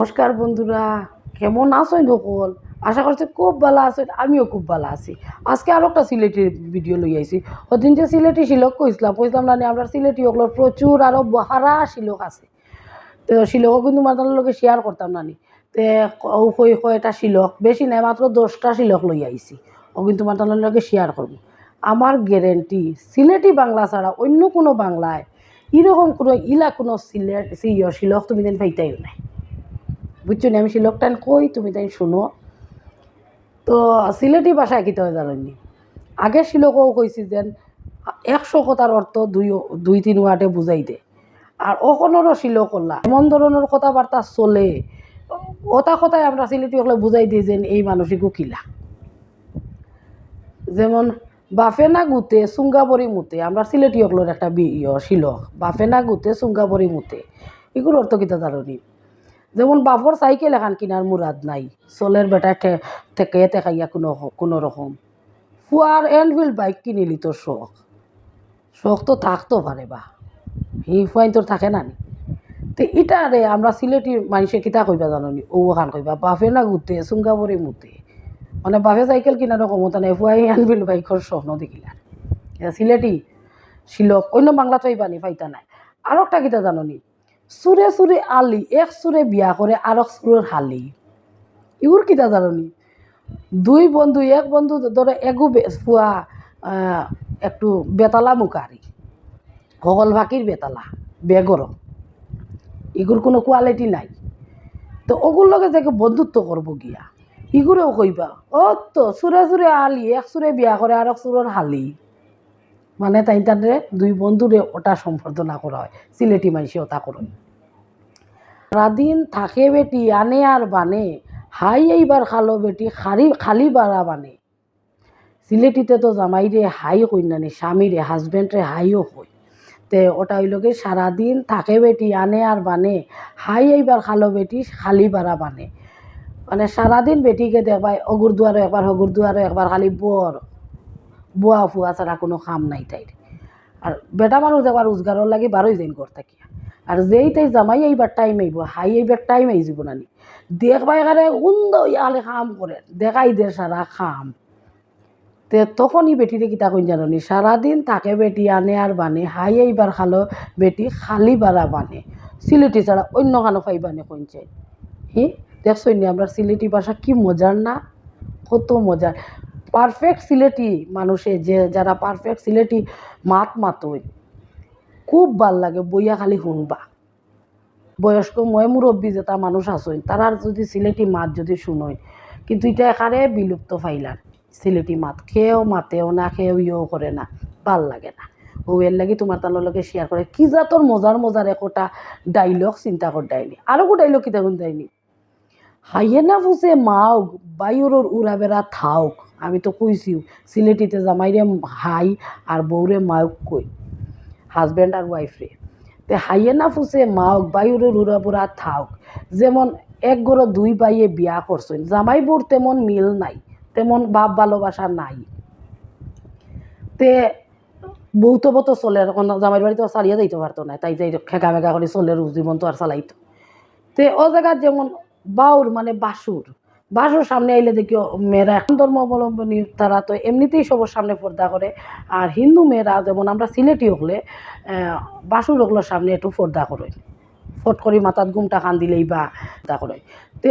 নমস্কার বন্ধুরা, কেমন আছেন সকল? আশা করছি খুব ভালো আছেন, আমিও খুব ভালো আছি। আজকে আরও একটা সিলেটির ভিডিও লই আইছি। ওদিন যে সিলেটি শিলক কইছিলাম কইছিলাম না আমরা সিলেটি ওগুলোর প্রচুর আরও হারা শিলক আছে। তো শিলকও কিন্তু মাতানোর লোকে শেয়ার করতাম না নি। তে কই কয়টা শিলক বেশি নাই, মাত্র দশটা শিলক লই আইছি। ও কিন্তু মাতানোর লোকে শেয়ার করব। আমার গ্যারেন্টি সিলেটি বাংলা ছাড়া অন্য কোনো বাংলায় এরকম কোনো ইলা কোনো সিলেট শিলক তুমি দিন পাইতাইও নাই। বুঝছ আমি শিলক টান কই? তুমি তাই শুনো। তো সিলেটি ভাষায় কী হয় জানেননি আগে শিলকও কইছি যেন একশো কথার অর্থ দুই দুই, তিন ওয়ার্ডে বুঝাই দে। আর অকণরও শিলক করলা এমন ধরনের কথাবার্তা চলে। ওটা কথায় আমরা সিলেটি হলে বুঝাই দিই যে এই মানসিকও কিলা যেমন, বাফে না গুতে চুঙ্গাবরি মুতে। আমরা সিলেটি হকলোর একটা শিলক বাফে না গুতে চুঙ্গাবরি মুতে। এগুলোর অর্থ কিতা জানি যেমন বাপর সাইকেল এখান কিনার মুরাদ নাই চলের বেটা থেকে টেকাইয়া কোনো কোনো রকম ফুয়ার এনফিল্ড বাইক কিনিলি তোর শখ শখ তো থাকতো পারে বা। হি ফুয়াইন তোর থাকে না নি? তো এটা রে আমরা সিলেটি মানুষে কিতা কইবা জানি ও খান কইবা। বাপে না গুতে চুঙ্গাবরি মুতে। মানে বাপে সাইকেল কিনারও ক্ষমতা নাই ফুয়াই এনফিল্ড বাইকর স্বপ্ন দেখিলা সিলেটি শিলক অন্য বাংলা পাইবানি ফাইতা নাই। আর একটা কিতা জাননি সুরে সুরে আলি এক সুরে বিয়া করে আর এক সুরের হালি ইগুর কিতা জাননি? দুই বন্ধু এক বন্ধু ধরে এগু আহ, একটু বেতালা মুখারি সকল ভাকির বেতালা বেগর ইগুর কোনো কোয়ালিটি নাই। তো ওগুর লগে যে বন্ধুত্ব করব গিয়া। ইগুরেও কইবা ও তো সুরে সুরে আলি এক সুরে বিয়া করে আর এক সুরের হালি মানে তাই তাদের দুই বন্ধুরে ওটা সম্বর্ধনা করা হয়, সিলেটি মানুষে ওটা করে সারাদিন থাকে বেটি, আনে আর বানে, হাই এইবার খালো বেটি খালি খালি বাড়া বানে। সিলেটিতে তো জামাইরে হাই কই নানি স্বামীরে, হাজবেন্ডরে হাইও কই। তে ওটা হইল কি সারাদিন থাকে বেটি, আনে আর বানে, হাই এইবার খালো বেটি, খালি বাড়া বানে। মানে সারাদিন বেটিকে দেখবাই অগুর দুয়ারও একবার হগুর দুয়ারও একবার, খালি বর। বুয়া ফুয়া ছাড়া কোনো কাম নাই তাইর আর বেটা মানুষ একবার রোজগারর লাগি বারোই দিন কর থাকি। আর যেই তাই জামাই এইবার টাইম আইব হাই এইবার টাইম আই যাব নানি। দেখবাই এখানে উন্দ ইয়ালে কাম করে দেখাই দে সারা কাম। তে তখনই বেটিরে কিতা কইন জানি সারাদিন তাকে বেটি আনে আর বানে, হাই এইবার খালো, বেটি খালি বাড়া বানে। সিলেটি ছাড়া অন্য খানো ফাইবানে কইনছে হি দেখছই নি আমরা সিলেটি ভাষা কি মজার না? কত মজার পারফেক্ট সিলেটি মানুষে, যে যারা পারফেক্ট সিলেটি মাত মাতই, খুব ভালো লাগে বইয়া খালি শুনবা। বয়স্ক মই মুরব্বী যেটা মানুষ আসইন তারার যদি সিলেটি মাত যদি শুনই, কিন্তু এটা এখানে বিলুপ্ত ফাইলার সিলেটি মাত খেয়েও মাতেও না খেয়েও ইয়েও করে না, ভালো লাগে না। এর লাগি তোমার তার লগে শেয়ার করে কি জাতর মজার মজার একটা ডাইলগ চিন্তা কর ডাইনি আরও কো ডাইলগ কিতা কোন ডাইনি হাইয়ে না ফুসে মাওক বায়ুরোর উড়া বেড়া থাওক আমি তো কইছিও সিলেটিতে জামাইরে হাই আর বউরে মাওক কই হাজব্যান্ড আর ওয়াইফরে তে হাইয়ে না ফুসে মাওক বায়ুরোর উড়া বুড়া থাওক। যেমন এক গড় দুই বাইয়ে বিয়া করছেন জামাই বউর তেমন মিল নাই, তেমন বাপ ভালোবাসা নাই। তে বউ তো বতো চলে আর কোনো জামাইর বাড়িতে চালিয়ে যাইতে পারতো না, তাই যাই খেকা মেকা করে চলে জীবন তো আর চালাইতো। তে ও জায়গার যেমন বাউর মানে বাসুর বাসুর সামনে আইলে দেখি মেয়েরা এখন ধর্ম অবলম্বনী তারা তো এমনিতেই সবার সামনে পর্দা করে। আর হিন্দু মেয়েরা যেমন আমরা সিলেটি হলে বাসুর ওগুলোর সামনে একটু পর্দা করে। ফট করে মাথাত গুমটা খান দিলেই বা তা করে। তে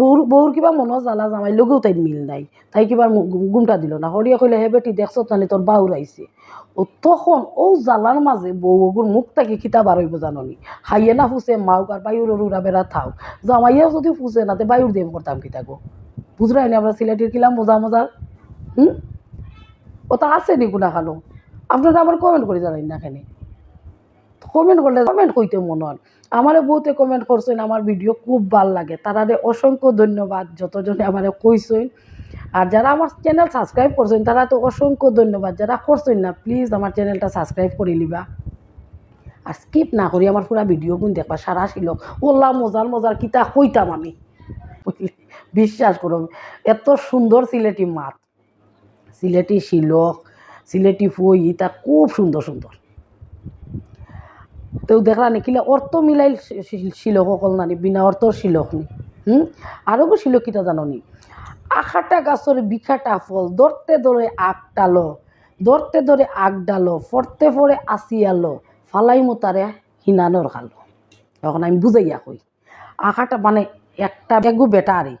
বউর বউর কিবা মনো জ্বালা জামাই, লগেও তাই মিল নাই। তাই কিবা গুমটা দিল না। হরিয়া কইলে, হে বেটি, দেখছ তানি তোর বাউর আইছে তখন ও জ্বালার মাঝে বউ ওগুর মুখ থেকে খিতা বারইব জাননি। হাইয়ে না ফুসে মাউক আর বায়ুর উড়া বেড়া থাও। জামাইয়াও যদি ফুসে না, তে বায়ুর দেব করতাম কিতা গো বুঝরাই না আমরা সিলেটের কিলাম, মজা মজার? হুম? ওটা আছে নি গুনা খানো আপনারা আবার কমেন্ট করে জানাই না কেন? কমেন্ট করলে কমেন্ট কইতে মন হয়। আমারে বহুতে কমেন্ট করছেন, আমার ভিডিও খুব ভালো লাগে। তারারে অসংখ্য ধন্যবাদ, যতজনে আমারে কইছেন। আর যারা আমার চ্যানেল সাবস্ক্রাইব করছেন, তারা তো অসংখ্য ধন্যবাদ। যারা করছেন না প্লিজ আমার চ্যানেলটা সাবস্ক্রাইব করে লিবা আর স্কিপ না করি, আমার পুরা ভিডিও গুণ দেখবা, সারা ছিল ওল্লা মজার মজার কিতা কইতাম আমি। বিশ্বাস করো, এত সুন্দর সিলেটি মাত সিলেটি শিলক সিলেটি ফুই ইতা খুব সুন্দর সুন্দর। তো দেখলা নিখিলে অর্থ মিলাই শিলক অকল নানি বিনা অর্থর শিলক নি। হুম? আরও শিলক কিটা জানো নি? আখাটা গাছর বিখাটা ফল, ধরতে ধরে আগ ডালো, ধরতে ধরে আগ ডালো, ফরতে ফরে আসিয়ালো ফালাই মোতারে হিনানোর খালো। এখন আমি বুঝাইয়া কই, আখাটা মানে একটা বেগু বেটারি,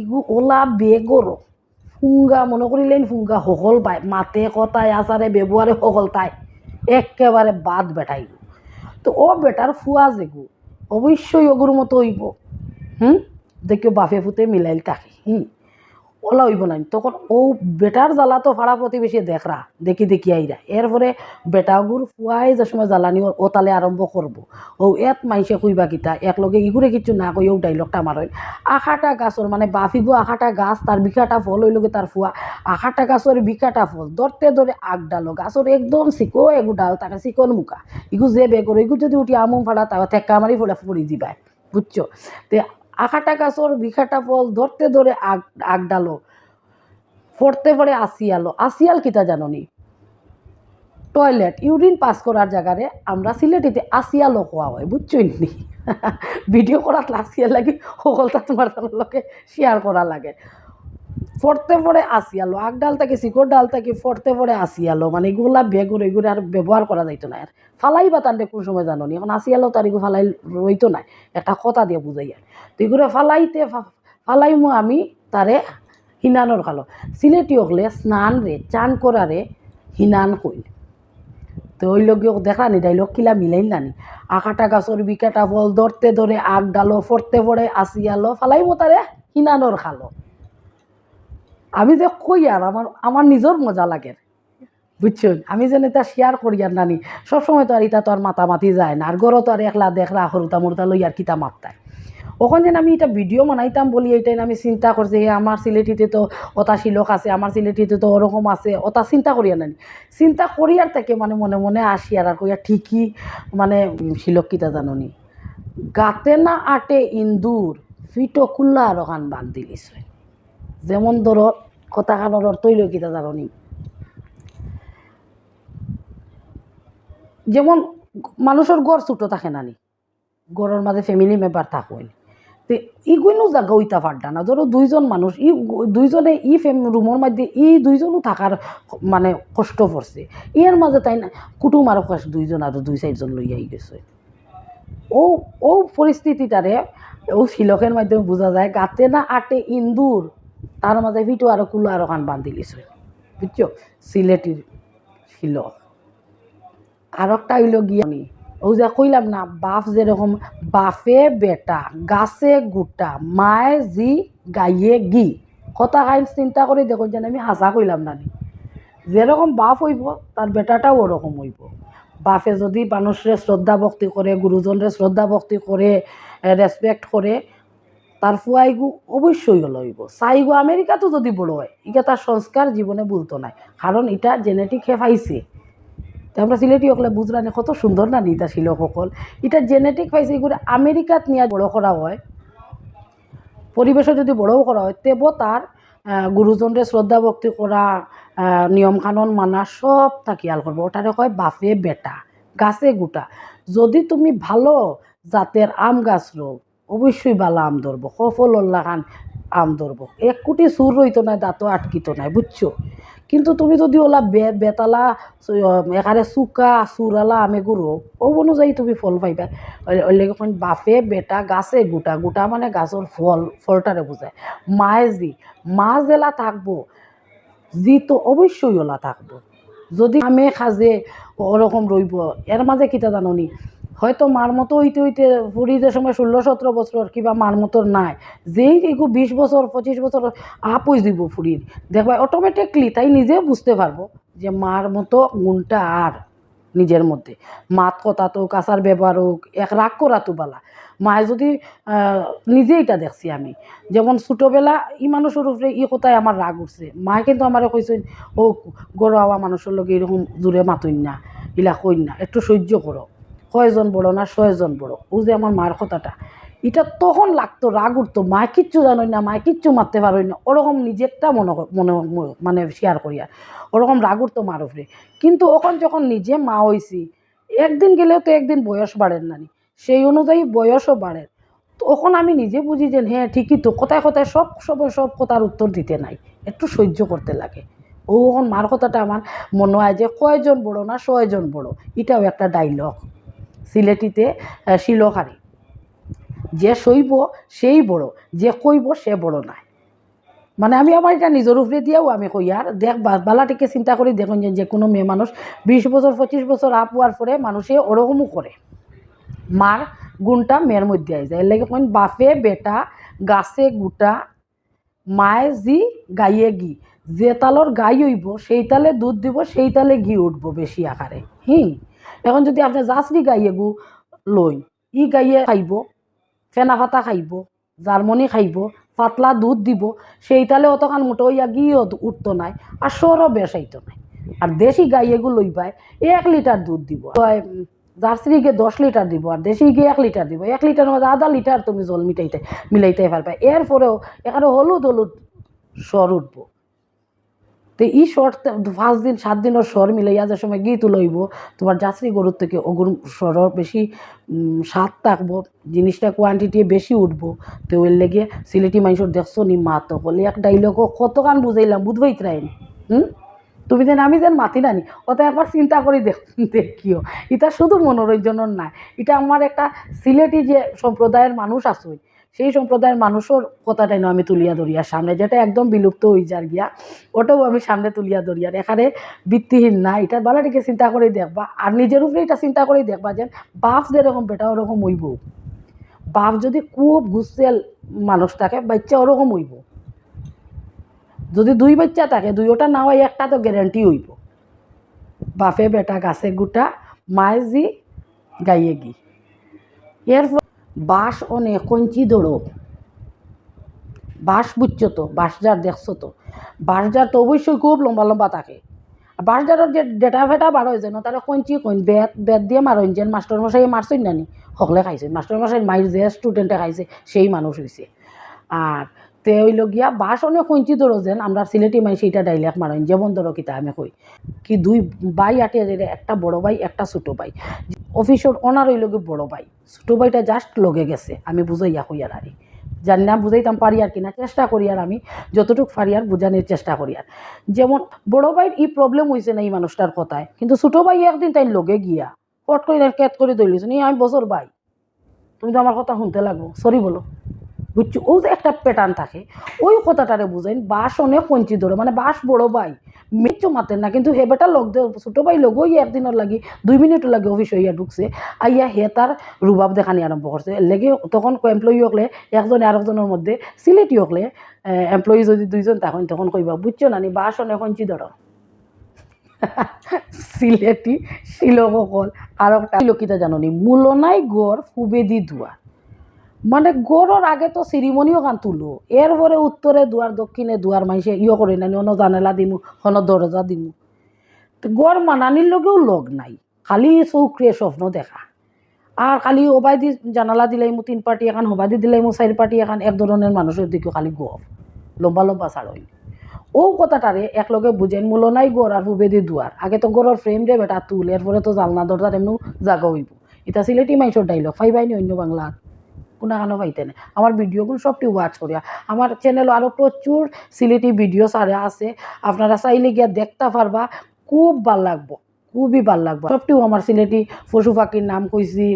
ইগু ওলা বেগরও ফুঙ্গা, মনে করিলেন ফুঙ্গা সকল পায়, মাতে কথায় আচারে ব্যবহারে সকল তাই একেবারে বাদ বেটাই তো ও বেটার ফুয়া যেগু অবশ্যই অগুর মতো হইব। হুম? দেখিও বাফে ফুতে মিলাইল তাকে, হুম? ওলা হইব না। তখন ও বেটার জ্বালা তো ভাড়া প্রতিবেশী দেখরা দেখি দেখি আইরা এরপরে বেটাগুর ফুয়াই যে সময় জ্বালানি ও- তালে আরম্ভ করব ও এত মাইসে কইবা কিতা, একলগে ইগুরে কিছু না কই ও ডাইলগটা মারই আখাটা গাছর মানে বাফিগো আখাটা গাছ তার বিখাটা ফল হইলগে তার ফুয়া আখাটা গাছর বিখাটা ফল ধরতে ধরে আগ ডালো গাছর একদম চিকো এগু ডাল, তাকে চিকন মুখা। ইগু যে বেগর ইগু যদি উঠি আমুম ফাড়া তাকে ঠেক্কা মারি ফলে পড়ি দিবাই। বুঝছ তে আখাটা গাছর, বিখাটা ফল ধরতে ধরে আগ আগডালো ফরতে পরে আসিয়ালো। আসিয়াল কিতা জাননি? টয়লেট, ইউরিন পাস করার জায়গারে আমরা সিলেটিতে আসিয়ালো কোয়া হয়, বুঝছ নি? ভিডিও করার আসিয়াল লাগে সকলটা তোমার লোকে শেয়ার করা লাগে। ফরতে পরে আসিয়ালো আগ ডাল থেকে শিকড় ডাল থেকে ফরতে পরে আসিয়ালো মানে এগুলা বেগুর এগুলো আর ব্যবহার করা যাইতো না। আর ফালাই বা তান্ডে কোন সময় জানো নি? এখন আসিয়ালো তার এগুলো ফালাই রইতো না। একটা কথা দিয়ে বুঝাইয়া তো এগুলো ফালাইতে ফালাইমু আমি তারে হিনানোর খালো। সিলেটি হলে স্নান রে, চান করারে হিনান কইল। তো ওই লোক দেখা নি, ডাইলগ কিলা মিলাইল নানি আকাটা গাছর বিকাটা ফল ধরতে ধরে আগ ডালো ফরতে পড়ে আসিয়ালো ফালাইমু তারে হিনানোর খালো। আমি যে কই আর আমার আমার নিজের মজা লাগে। বুঝছ আমি যেন এটা শেয়ার করি আর নানি, সবসময় তো আর এটা তো আর মাতামাতি যায় না, আর গরো তো আর একলা দেখলা হরুতা মরুতা লই আর কিতা মারতায় ওখান যেন আমি এটা ভিডিও বানাইতাম বলি এইটাই আমি চিন্তা করছি আমার সিলেটিতে তো ওটা শিলক আছে, আমার সিলেটিতে তো ওরকম আছে ওটা চিন্তা করি আর নানি। চিন্তা করি আর তাকে মানে মনে মনে আসি আর আর কইয়া ঠিকই মানে শিলক কিতা জাননি। গাতে না আটে ইন্দুর, ফিটো কুল্লা আর ওখান বাদ দিলিস যেমন ধরো, কথাখানোর অর্থই কিতা জাননি যেমন মানুষের গড় ছোটো থাকে নানি গড়ের মাঝে ফ্যামিলি মেম্বার থাকুন তো ইগুইনো জায়গা ওইটা পারডা না। ধরো দুইজন মানুষ, ই দুইজনে ই ফেম রুমের মধ্যে ই দুইজনও থাকার মানে কষ্ট পড়ছে ইয়ার মাঝে তাই না, কুটুম আরও কাছ দুইজন আর দুই চারজন লইয়াই গেছে ও ও পরিস্থিতিটারে, ও শিলকের মাধ্যমে বোঝা যায়, গাতে না আটে ইন্দুর। তার মাঝে ভিটো আরও কুলো আরও খান বান্ধি লিছে বুঝছ সিলেটির শিলক আর একটা হইল গিয়ে ও যা কইলাম না, বাপ যেরকম বাপে বেটা, গাছে গোটা, মায়ে জি গাইয়ে গি। কথা খাইন চিন্তা করে দেখুন যেন আমি হাসা কইলাম না নি। যেরকম বাপ হইব তার বেটাটাও ওরকম হইব। বাপে যদি মানুষরে শ্রদ্ধা ভক্তি করে গুরুজনরে শ্রদ্ধা ভক্তি করে রেসপেক্ট করে তার ফুয়াইগু অবশ্যই হলো হইব চাইগু আমেরিকাতো যদি বড় হয় ইটা তার সংস্কার জীবনে বলতো নাই, কারণ এটা জেনেটিক হে পাইছে। তো আমরা সিলেটি হকলে বুঝলানি কত সুন্দর না নিতা ছিল সকল এটা জেনেটিক পাইছে এগুলো আমেরিকাত নিয়ে বড় করা হয়। পরিবেশে যদি বড়ও করা হয়, তেব তার গুরুজনরে শ্রদ্ধা ভক্তি করা নিয়ম কানুন মানা সব তা খেয়াল করব। ওটারে কয় বাপে বেটা, গাছে গোটা। যদি তুমি ভালো জাতের আম গাছ রো অবশ্যই বালা আম ধরবো সফল খান আম ধরবো। এক কোটি সুর রইতো নাই দাঁতও আটকিত নাই বুঝছ? কিন্তু তুমি যদি ওলা বে, বেতালা এখানে চুকা, চুরালা আমে গুরো ও অনুযায়ী তুমি ফল পাইবা। এখন বাপে, বেটা, গাছে গোটা গোটা মানে গাছর ফল ফলটারে বোঝায় মায়ে যি, মা জেলা থাকব জি তো অবশ্যই ওলা থাকব। যদি আমে খাজে ওরকম রইব এর মাঝে কিতা জাননি? হয়তো মার মতো হইতে হইতে ফুরিদের সময় ষোলো, সতেরো বছর কিবা মার মতো নাই। যেই এগু বিশ বছর, পঁচিশ বছর আপ হয়ে দিব ফুরির। দেখবা অটোমেটিকলি তাই নিজেও বুঝতে পারব যে মার মতো গুণটা আর নিজের মধ্যে। মাত কথা তো কাঁচার ব্যবহার হোক, এক রাগ করা তো বালা। মায়ে যদি নিজে এটা দেখছি আমি। যেমন ছোটোবেলা ই মানুষের উপরে ই কথায় আমার রাগ উঠছে। মায়ে কিন্তু আমারে কইছেন, ও, গরু আওয়া মানুষের লগে এরকম জোরে মাতইন না, ইলা কইন না, একটু সহ্য করো। কয়জন বড় না ছয়জন বড়? ও যে আমার মার কথাটা। এটা তখন লাগতো, রাগ উঠতো। মা কিচ্ছু জানোই না, মায় কিচ্ছু মারতে পারোই না। ওরকম নিজেরটা মনে মনে মানে শেয়ার করিয়া। ওরকম রাগ উঠতো মার উপরে। কিন্তু ওখন যখন নিজে মা হইছি, একদিন গেলেও তো একদিন বয়স বাড়েন নানি। সেই অনুযায়ী বয়সও বাড়ে তখন আমি নিজে বুঝি যে হ্যাঁ ঠিকই তো। কোথায় কোথায় সব সময় সব কথার উত্তর দিতে নাই। একটু সহ্য করতে লাগে। ও এখন মার কথাটা আমার মনে হয় যে, কয়জন বড় না ছয়জন বড়? এটাও একটা ডাইলগ সিলেটিতে শিলহারি যে সইব সেই বড়, যে কইব সে বড় নাই। মানে আমি আমার এটা নিজের উপরে দিয়েও আমি কই আর দেখ বালাটিকে চিন্তা করি দেখুন যে যে কোনো মেয়ে মানুষ বিশ বছর পঁচিশ বছর আপ হওয়ার পরে মানুষে ওরকমও করে মার গুণটা মেয়ের মধ্যে আই যায়। এর লাগে বাপে, বেটা, গাছে গুটা, মায়ে জি গাইয়ে গি যে তালর গাই হইব, সেই তালে দুধ দিব, সেই তালে ঘি উঠবো বেশি আকারে হুম। এখন যদি আপনি জাসরি গাইয়ে গু লই, ই গাইয়ে খাইব, ফেনা ফাতা খাইব, জার্মনি খাইব, পাতলা দুধ দিব সেই তালে অতখান মোটো ইয়া গিয়েও উঠতো নাই, আর সরও বেসাইতো নাই। আর দেশি গাই এগুলো লই পায় এক লিটার দুধ দিব। জার্সিকে দশ লিটার দিব, আর দেশি গিয়ে এক লিটার দিব। এক লিটার মধ্যে আধা লিটার তুমি জল মিটাইতে, মিলাইতে পারবে। এরপরেও এখানে হলুদ হলুদ সর উঠবো। তো এই সর পাঁচ দিন, সাত দিনের স্বর মিলাইয়া যে সময় গীত লইব, তোমার যাত্রী গরুর থেকে অগুর সর বেশি স্বাদ থাকব, জিনিসটা কোয়ান্টিটি বেশি উঠবো। তো ওর লেগে সিলেটি মানুষের দেখছ নি মা তো বলে এক ডাইলগও কত গান বুঝাইলাম, বুঝবাই ত্রাইনি হুম? তুমি যেন, আমি যেন মাতি নানি অত একবার চিন্তা করি দেখ, দেখিও। এটা শুধু মনোরঞ্জনের না এটা আমার একটা সিলেটি যে সম্প্রদায়ের মানুষ আছে সেই সম্প্রদায়ের মানুষের কথাটাই না আমি তুলিয়া ধরিয়ার সামনে যেটা একদম বিলুপ্ত হয়ে যার গিয়া, ওটাও আমি সামনে তুলিয়া ধরিয়ার এখানে ভিত্তিহীন না, এটা বালাটিকে চিন্তা করে দেখবা, আর নিজের উপরে এটা চিন্তা করে দেখবা যে বাপ যেরকম, বেটা ওরকম হইব। বাপ যদি খুব গুসেল মানুষ থাকে, বাচ্চা ওরকম হইব। যদি দুই বাচ্চা থাকে দুইটা না হয়, একটা তো গ্যারান্টি হইব। বাপে বেটা গাছে গুটা মায়ে জি, গাইয়ে গি। এরপর বাঁশ অনে কঞ্চি দৌড়ো। বাঁশ বুঝছ তো বাঁশজার দেখছ তো বাঁশজার তো অবশ্যই খুব লম্বা লম্বা থাকে। বাঁশজারের যে ডেটা ফেটা বার হয়ে যায় তারা কঞ্চি কইন, বেত বেত দিয়ে মারইন যেন মাস্টার মশাই মারছেন নানি সকলে খাইছে। মাস্টার মশাই মাইর যে স্টুডেন্টে খাইছে, সেই মানুষ হয়েছে আর তে হইল গিয়া অনেক কঞ্চি ধরো যেন, আমরা সিলেটি মাই সেইটা ডাইলেক মারইন, যেমন ধরো কিতা আমি কই। কি দুই বাই আটিয়া যে একটা বড় ভাই, একটা ছোটো ভাই। অফিসের ওনার হইল গিয়ে বড় ভাই। ছোটো ভাইটা জাস্ট লগে গেছে, আমি বুঝাইয়া কইয়ার আরে জানি না বুঝাইতাম পারি আর কিনা, চেষ্টা করি আর আমি, যতটুকু পারি আর বোঝানোর চেষ্টা করি আর। যেমন বড় ভাইয়ের এই প্রবলেম হয়েছে না এই মানুষটার কথায়, কিন্তু ছোটো ভাই একদিন তাই লগে গিয়া কট করে তাই ক্যাট করে দইলিছে নি, আমি বছর ভাই, তুমি তো আমার কথা শুনতে লাগবো সরি বলো। বুঝছ? ও যে একটা প্যাটার্ন থাকে, ওই কথাটারে বুঝাইন, বাস অনেক পঞ্চি ধরে মানে বাস বড় ভাই মেচো মাতেন না, কিন্তু হে বেটা লগ ছোটো ভাই লগ, ওই একদিনের লাগি, দুই মিনিটের লাগে অফিস হইয়া ঢুকছে, আইয়া হে তার রুবাব দেখানি আরম্ভ করছে লেগে তখন এমপ্লয়ি হকলে একজন আরেকজনের মধ্যে সিলেটি হকলে এমপ্লয়ি যদি দুইজন তখন তখন কইবা, বুঝছ নানি, বাস অনেক পঞ্চি ধর সিলেটি শিলকল আর একটা লোকিতা জাননি, মূলনাই গড় ফুবেদি দুয়া মানে গড়ের আগে তো সিরিমনিও গান তুলো। এরপরে উত্তরে দুয়ার দক্ষিণে দুয়ার মাইসে ইয়ে করে নানি, অন জানেলা দিমু, অন দরজা দিমু। গড় মানানির লগেও লগ নাই। খালি চৌকরে স্বপ্ন দেখা। আর খালি ওবাই দি জানালা দিলাই মো তিন পার্টি এখন হবাই দি দিলাই মো চার পার্টি এখন, এক ধরনের মানুষের দিকে খালি গপ লম্বা লম্বা ছাড়ই ও কথাটারে একলগে বুঝেন মূল নাই গড় আর হুবেদি দুয়ার আগে তো গড়ের ফ্রেম রে বেটা তুল, এরপরে তো জালনা দরজার এমনি জাগা হইব। এটা সিলেটি মাইসর ডাইলগ ফাইবাইনি অন্য বাংলা কোনো কানো পাইতে না? আমার ভিডিওগুলো সবটি ওয়াচ করিয়া। আমার চ্যানেল আরও প্রচুর সিলেটি ভিডিও সারা আছে। আপনারা চাইলে গিয়া দেখতে পারবা, খুব ভালো লাগবো, খুবই ভালো লাগবে। সবটিও আমার সিলেটি পশু পাখির নাম কইছি,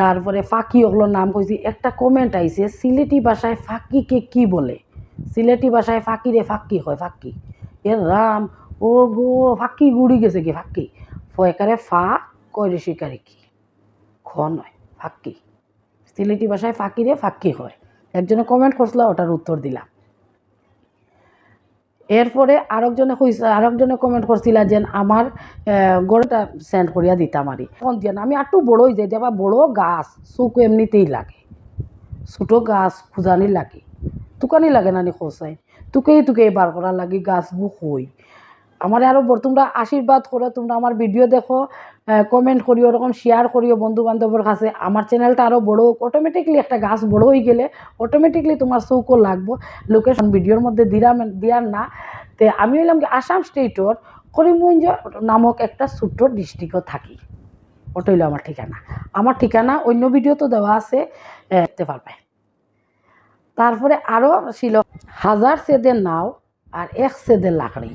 তারপরে ফাঁকি ওগুলোর নাম কইছি। একটা কমেন্ট আইছে, সিলেটি ভাষায় ফাঁকিকে কি বলে? সিলেটি ভাষায় ফাঁকিরে ফাঁকি হয়, ফাঁকি। এর রাম, ও গো, ফাঁকি গুড়ি গেছে কি, ফাঁকি? ফয়কারে ফা কয়রে শিকারে কি? খ নয়, ফাঁকি। সিলেটি ভাষায় ফাঁকিরে ফাঁকি হয়। একজনে কমেন্ট করছিল, ওটার উত্তর দিলাম। এরপরে আরেকজনে আরেকজনে কমেন্ট করছিল যে, আমার গড়টা সেন্ড করিয়া দিতাম আরি ফোন দিয়া আমি একটু বড় হয়ে যাই দেবা বড় গাছ চোখ এমনিতেই লাগে। ছোটো গাছ, খুঁজানি লাগে। তুকানি লাগে নানি খোসাই তুকেই তুকেই বার করা লাগে গাছবোৰ হই। আমার আরও তোমরা আশীর্বাদ করো, তোমরা আমার ভিডিও দেখো কমেন্ট করিও, ওরকম শেয়ার করিও বন্ধু বান্ধবের কাছে। আমার চ্যানেলটা আরও বড় অটোমেটিকলি একটা গাছ বড় হয়ে গেলে অটোমেটিকলি তোমার চৌকো লাগবো। লোকেশন ভিডিওর মধ্যে দিলাম দিয়ার না। তে আমি হইলাম কি আসাম স্টেটর করিমগঞ্জ নামক একটা ছোট্ট ডিস্ট্রিক্টও থাকি। ওটা হইল আমার ঠিকানা। আমার ঠিকানা অন্য ভিডিও তো দেওয়া আছে দেখতে পারবে। তারপরে আরও ছিল হাজার সেদের নাও আর এক সেদের লাকড়ি।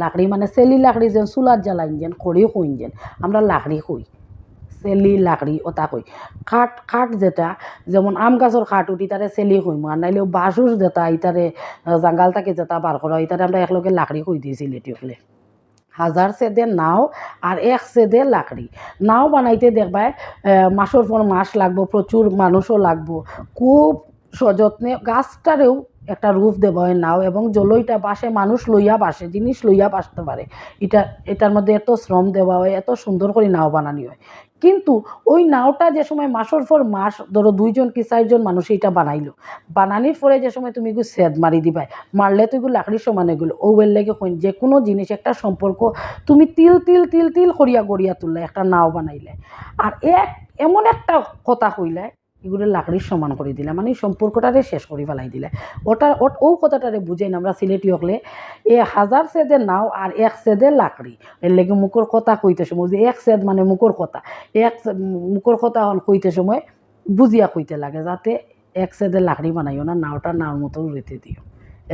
লাকড়ি মানে সেলি লাকড়ি যেন চুলার জ্বালাইন যেন খড়ি খুঁইন যেন। আমরা লাকড়ি খুঁই সেলি লাকড়ি ওটা কই। কাঠ কাঠ যেটা, যেমন আম গাছের কাঠ উঠি তারে সেলি খুঁইম আর নাইলেও বাঁশুর যেটা ইতারে জাঙ্গাল থাকে যেটা বার করা ইতারে আমরা একলগে লাকড়ি খুঁই দিয়েছি লেটিওকলে হাজার সেদে নাও আর এক সেদে লাকড়ি। নাও বানাইতে দেখবাই মাসের পর মাস লাগবো প্রচুর মানুষও লাগবো। খুব সযত্নে গাছটারেও একটা রূপ দেব হয় নাও। এবং জলইটা বাসে মানুষ লইয়া বাসে জিনিস লইয়া বাসতে পারে। এটা, এটার মধ্যে এত শ্রম দেওয়া হয়, এত সুন্দর করে নাও বানানি হয়। কিন্তু ওই নাওটা যে সময় মাসের পর মাস, ধরো দুইজন কি চারজন মানুষ এটা বানাইলো। বানানির পরে যে সময় তুমি এগুলো সেদ মারি দিবাই, মারলে তো এগুলো লাকড়ির সমান এগুলো ওবের লেগে কইন যে কোনো জিনিস, একটা সম্পর্ক তুমি তিল তিল তিল তিল করিয়া গড়িয়া তুললে, একটা নাও বানাইলে। আর এক, এমন একটা কথা কইলে এগুলো লাকড়ির সমান করে দিলে মানে সম্পর্কটারে শেষ করে ফেলাই দিলে। ওটা ও কথাটারে বুঝেন আমরা সিলেটি হকলে এ হাজার সেদে নাও আর এক সেদে লাকড়ি। এর লেগে মুখর কথা কইতে সময় যে এক সেদ মানে মুখর কথা। এক মুখর কথা হল কইতে সময় বুঝিয়া কইতে লাগে, যাতে এক সেদে লাকড়ি বানাইও না, নাওটা নাওর মতো রেতে দিও।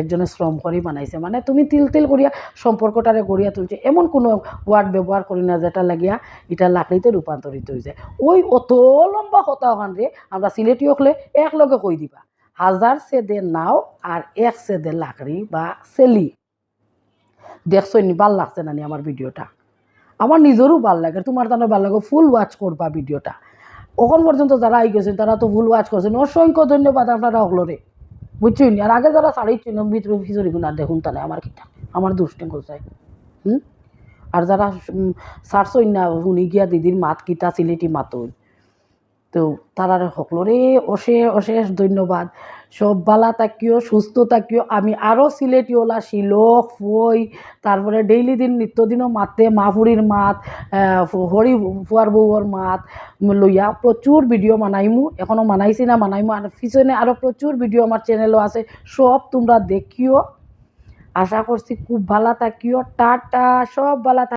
একজনে শ্রম করে বানাইছে। মানে তুমি তিল তিল করিয়া সম্পর্কটারে গড়িয়া তুলছে। এমন কোনো ওয়ার্ড ব্যবহার করি না যেটা লাগিয়া এটা লাকড়িতে রূপান্তরিত হয়ে যায় ওই অত লম্বা ওখান রে আমরা সিলেটি হলে একলগে কই দিবা? হাজার সেদে নাও আর এক সেদে লাকড়ি বা সেলি। দেখছ নি, ভালো লাগছে না নি আমার ভিডিওটা? আমার নিজেরও ভালো লাগে। তোমার তার ভালো লাগে ফুল ওয়াচ করবা ভিডিওটা। ওখন পর্যন্ত যারা আই গেছেন তারা তো ফুল ওয়াচ করছেন অসংখ্য ধন্যবাদ আপনারা হলরে বুঝছেন? আর আগে যারা ছাড়িয়েছিল ভিতরে ভিতরে আর দেখুন তাহলে আমার কিটা আমার দুষ্টিং কোথায় হুম? আর যারা সারছই না শুনি গিয়া দিদির মাত, কিতা, সিলেটি মাতই। তো তারার সকলরে অশেষ অশেষ ধন্যবাদ। সব বালা থাকিও সুস্থ থাকিও আমি আরও সিলেটিওলা, শিলক ফই তারপরে ডেইলি দিন, নিত্যদিনও মাতে মাহুরির মাত হরি ফুয়ার বউর মাত, লইয়া প্রচুর ভিডিও বানাইমু। এখনও বানাইছি না, বানাইমু। আর পিছনে আরও প্রচুর ভিডিও আমার চ্যানেলও আছে। সব তোমরা দেখিও। আশা করছি খুব ভালো থাকিও টাটা, সব ভালো থাক